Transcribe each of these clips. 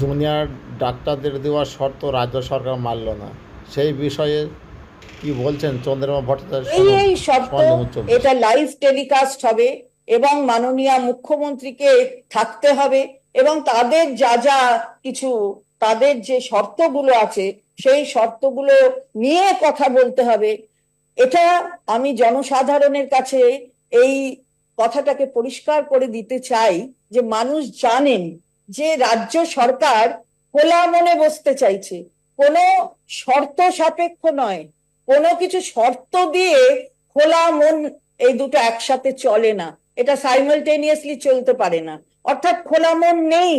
Junior ডাক্তারদের দেওয়ার শর্ত রাজ্য সরকার মানল না। সেই বিষয়ে কি বলছেন চন্দ্রমা ভট্টাচার্য? এই এই শর্ত এটা লাইভ টেলিকাস্ট হবে এবং মাননীয় মুখ্যমন্ত্রীকে থাকতে হবে এবং তাদের যা যা কিছু তাদের যে শর্তগুলো আছে সেই শর্তগুলো নিয়ে কথা বলতে হবে। এটা আমি জনসাধারণের কাছে এই কথাটাকে পরিষ্কার করে দিতে চাই যে মানুষ জানেন যে রাজ্য সরকার খোলা মনে বসতে চাইছে, কোনো শর্ত সাপেক্ষ নয়। কোনো কিছু শর্ত দিয়ে খোলা মন এই দুটো একসাথে চলে না। এটা সাইমালটেনিয়াসলি চলতে পারে না। অর্থাৎ খোলা মন নেই।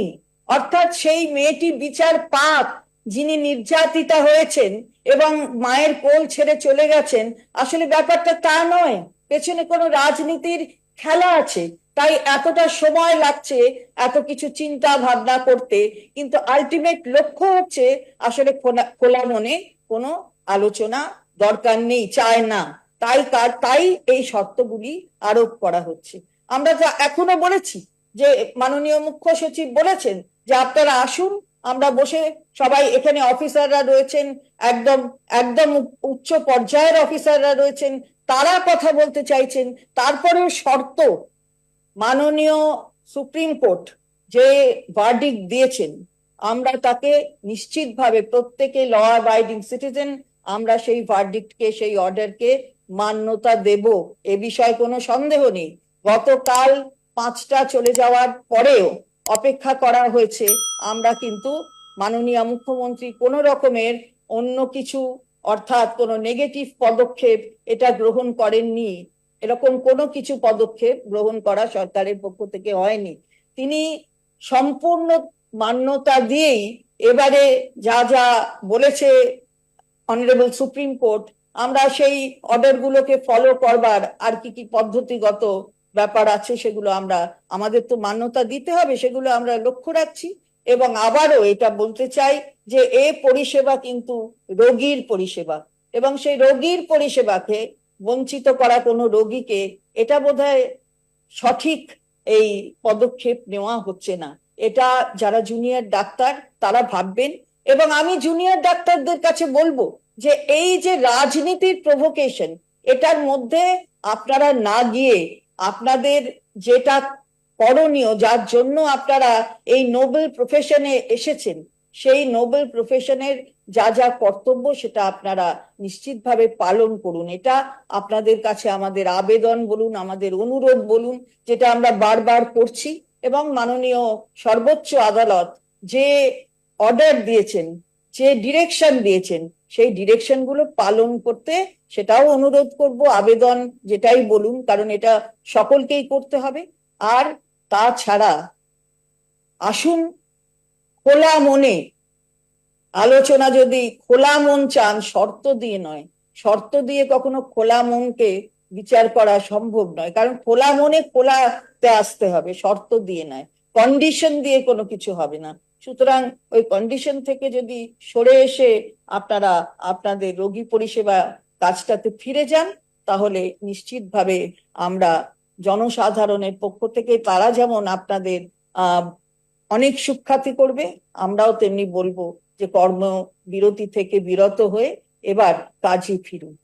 অর্থাৎ সেই মেয়েটি বিচার পাক, যিনি নির্যাতিতা হয়েছেন এবং মায়ের কোল ছেড়ে চলে গেছেন, আসলে ব্যাপারটা তা নয়। পেছনে কোনো রাজনীতির খেলা আছে। তাই এতটা সময় লাগছে এত কিছু চিন্তা ভাবনা করতে, কিন্তু আলটিমেট লক্ষ্য হচ্ছে আসলে খোলা মনে কোনো আলোচনা দরকার নেই, চায় না। তাই তার তাই এই শর্তগুলি আরোপ করা হচ্ছে। আমরা যা এখনও বলেছি যে মাননীয় মুখ্য সচিব বলেছেন যে আপনারা আসুন, আমরা বসে সবাই এখানে অফিসাররা রয়েছেন, একদম একদম উচ্চ পর্যায়ের অফিসাররা রয়েছেন, তারা কথা বলতে চাইছেন, তারপরেও শর্ত মাননীয় সুপ্রিম কোর্ট যে ভার্ডিক দিয়েছেন, আমরা তাকে নিশ্চিতভাবে প্রত্যেকে ল অ্যাবাইডিং সিটিজেন আমরা সেই ভার্ডিক্টকে সেই অর্ডারকে মান্যতা দেব, এ বিষয়ে কোনো সন্দেহ নেই। গতকাল পাঁচটা চলে যাওয়ার পরেও অপেক্ষা করা হয়েছে। আমরা কিন্তু মাননীয় মুখ্যমন্ত্রী কোনো রকমের অন্য কিছু, অর্থাৎ কোনো নেগেটিভ পদক্ষেপ এটা গ্রহণ করেননি। এরকম কোনো কিছু পদক্ষেপ গ্রহণ করা সরকারের পক্ষ থেকে হয়নি। তিনি সম্পূর্ণ মান্যতা দিয়েই এবারে যা যা বলেছে অনারেবল সুপ্রিম কোর্ট আমরা সেই অর্ডার গুলোকে ফলো করবার আর কি কি পদ্ধতিগত ব্যাপার আছে সেগুলো আমরা, আমাদের তো মান্যতা দিতে হবে সেগুলো আমরা লক্ষ্য রাখছি। এবং আবারও এটা বলতে চাই যে এ পরিষেবা কিন্তু রোগীর পরিষেবা। এবং সেই রোগীর পরিষেবাকে বঞ্চিত করা কোনো রোগীকে, এটা বোধহয় সঠিক এই পদক্ষেপ নেওয়া হচ্ছে না। এটা যারা জুনিয়র ডাক্তার, তারা ভাববেন এবং আমি জুনিয়র ডাক্তারদের কাছে বলব যে এই যে রাজনীতির প্রভোকেশন এটার মধ্যে আপনারা না গিয়ে আপনাদের যেটা করণীয়, যার জন্য আপনারা এই নোবেল প্রফেশনে এসেছেন সেই নোবেল প্রফেশনের যা যা কর্তব্য সেটা আপনারা নিশ্চিতভাবে পালন করুন। এটা আপনাদের কাছে আমাদের আবেদন বলুন, আমাদের অনুরোধ বলুন, যেটা আমরা বারবার করছি এবং মাননীয় সর্বোচ্চ আদালত যে অর্ডার দিয়েছেন, যে ডিরেকশন দিয়েছেন, সেই ডিরেকশনগুলো পালন করতে সেটাও অনুরোধ করব, আবেদন যেটাই বলুন, কারণ এটা সকলকেই করতে হবে। আর তাছাড়া আসুন খোলা মনে। আলোচনা যদি খোলা মন চান, শর্ত দিয়ে নয়। শর্ত দিয়ে কখনো খোলা মনকে বিচার করা সম্ভব নয়। কারণ খোলা মনে খোলাতে আসতে হবে, শর্ত দিয়ে নয়। কন্ডিশন দিয়ে কোনো কিছু হবে না। সুতরাং ওই কন্ডিশন থেকে যদি সরে এসে আপনারা, আপনাদের রোগী পরিষেবা কাজটাতে ফিরে যান, তাহলে নিশ্চিতভাবে আমরা জনসাধারণের পক্ষ থেকে তারা যেমন আপনাদের অনেক সুখ্যাতি করবে, আমরাও তেমনি বলব যে কর্ম বিরতি থেকে বিরত হয়ে এবার কাজে ফিরুন।